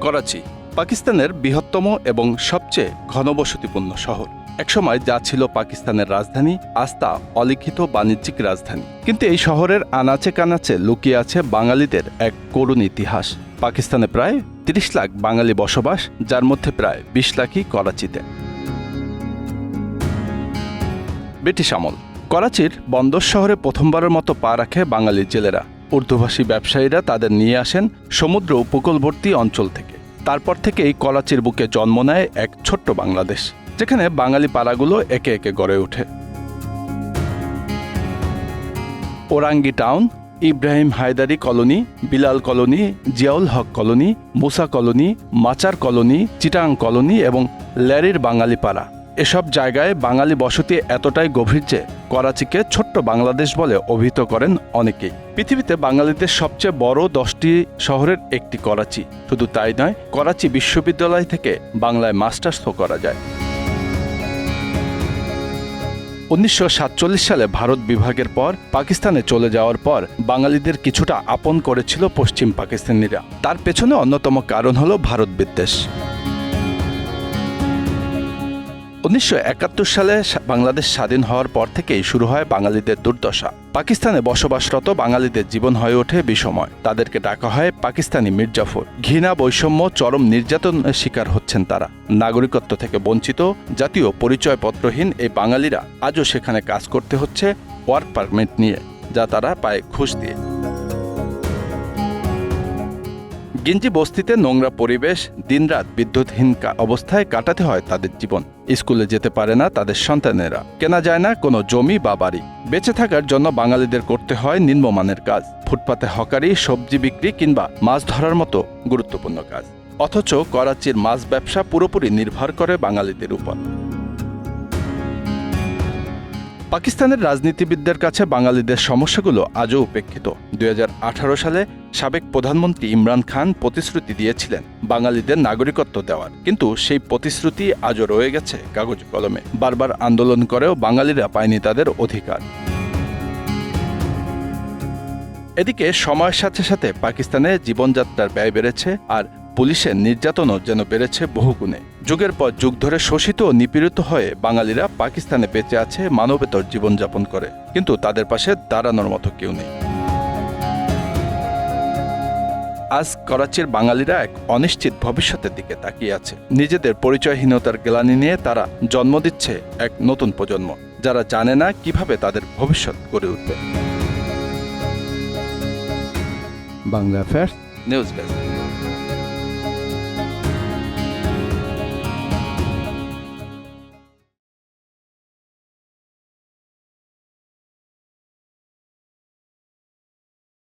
করাচি পাকিস্তানের বৃহত্তম এবং সবচেয়ে ঘনবসতিপূর্ণ শহর। একসময় যা ছিল পাকিস্তানের রাজধানী তা অলিখিত বাণিজ্যিক রাজধানী। কিন্তু এই শহরের আনাচে কানাচে লুকিয়ে আছে বাঙালিদের এক করুণ ইতিহাস। পাকিস্তানে প্রায় তিরিশ লাখ বাঙালি বসবাস, যার মধ্যে প্রায় বিশ লাখই করাচিতে। ব্রিটিশ আমল। করাচির বন্দর শহরে প্রথমবারের মতো পা রাখে বাঙালি জেলেরা। উর্দুভাষী ব্যবসায়ীরা তাদের নিয়ে আসেন সমুদ্র উপকূলবর্তী অঞ্চল থেকে। তারপর থেকেই করাচির বুকে জন্ম নেয় এক ছোট্ট বাংলাদেশ, যেখানে বাঙালি পাড়াগুলো একে একে গড়ে ওঠে। Orangi town, Ibrahim Haidari colony, Bilal colony, Ziaul Haq colony, Musa colony, Machar colony, Chittagong colony এবং ল্যারির বাঙালি পাড়া। এসব জায়গায় বাঙালি বসতি এতটাই গভীর যে করাচিকে ছোট্ট বাংলাদেশ বলে অভিহিত করেন অনেকেই। পৃথিবীতে বাঙালিদের সবচেয়ে বড় দশটি শহরের একটি করাচি। শুধু তাই নয়, করাচি বিশ্ববিদ্যালয় থেকে বাংলায় মাস্টার্সও করা যায়। উনিশশো সাতচল্লিশ সালে ভারত বিভাগের পর, পাকিস্তানে চলে যাওয়ার পর বাঙালিদের কিছুটা আপন করেছিল পশ্চিম পাকিস্তানিরা। তার পেছনে অন্যতম কারণ হল ভারত বিদ্বেষ। উনিশশো একাত্তর সালে বাংলাদেশ স্বাধীন হওয়ার পর থেকেই শুরু হয় বাঙালিদের দুর্দশা। পাকিস্তানে বসবাসরত বাঙালিদের জীবন হয়ে ওঠে বিষময় তাদেরকে ডাকা হয় পাকিস্তানি মির্জাফর। ঘৃণা, বৈষম্য, চরম নির্যাতনের শিকার হচ্ছেন তারা। নাগরিকত্ব থেকে বঞ্চিত, জাতীয় পরিচয়পত্রহীন এই বাঙালিরা আজও সেখানে কাজ করতে হচ্ছে ওয়ার্ক পারমিট নিয়ে, যা তারা পায় ঘুষ দিয়ে। গিঞ্জি বস্তিতে নোংরা পরিবেশ, দিনরাত বিদ্যুৎহীন অবস্থায় কাটাতে হয় তাদের জীবন। স্কুলে যেতে পারে না তাদের সন্তানেরা। কেনা যায় না কোনো জমি বা বাড়ি। বেঁচে থাকার জন্য বাঙালিদের করতে হয় নিম্নমানের কাজ। ফুটপাতে হকারি, সবজি বিক্রি কিংবা মাছ ধরার মতো গুরুত্বপূর্ণ কাজ। অথচ করাচির মাছ ব্যবসা পুরোপুরি নির্ভর করে বাঙালিদের উপর। পাকিস্তানের রাজনীতিবিদদের কাছে বাঙালিদের সমস্যাগুলো আজও উপেক্ষিত। দুই হাজার আঠারো সালে সাবেক প্রধানমন্ত্রী ইমরান খান প্রতিশ্রুতি দিয়েছিলেন বাঙালিদের নাগরিকত্ব দেওয়ার। কিন্তু সেই প্রতিশ্রুতি আজও রয়ে গেছে কাগজ কলমে। বারবার আন্দোলন করেও বাঙালিরা পায়নি তাদের অধিকার। এদিকে সময়ের সাথে সাথে পাকিস্তানে জীবনযাত্রার ব্যয় বেড়েছে আর পুলিশের নির্যাতনও যেন বেড়েছে বহুগুণে যুগের পর যুগ ধরে শোষিত ও নিপীড়িত হয়ে বাঙালিরা পাকিস্তানে বেঁচে আছে মানবেতর জীবনযাপন করে। কিন্তু তাদের পাশে দাঁড়ানোর মতো কেউ নেই। আজ করাচির বাঙালিরা এক অনিশ্চিত ভবিষ্যতের দিকে তাকিয়ে আছে। নিজেদের পরিচয়হীনতার গ্লানি নিয়ে তারা জন্ম দিচ্ছে এক নতুন প্রজন্ম যারা জানে না কীভাবে তাদের ভবিষ্যৎ গড়ে উঠবে। Bangla affairs news desk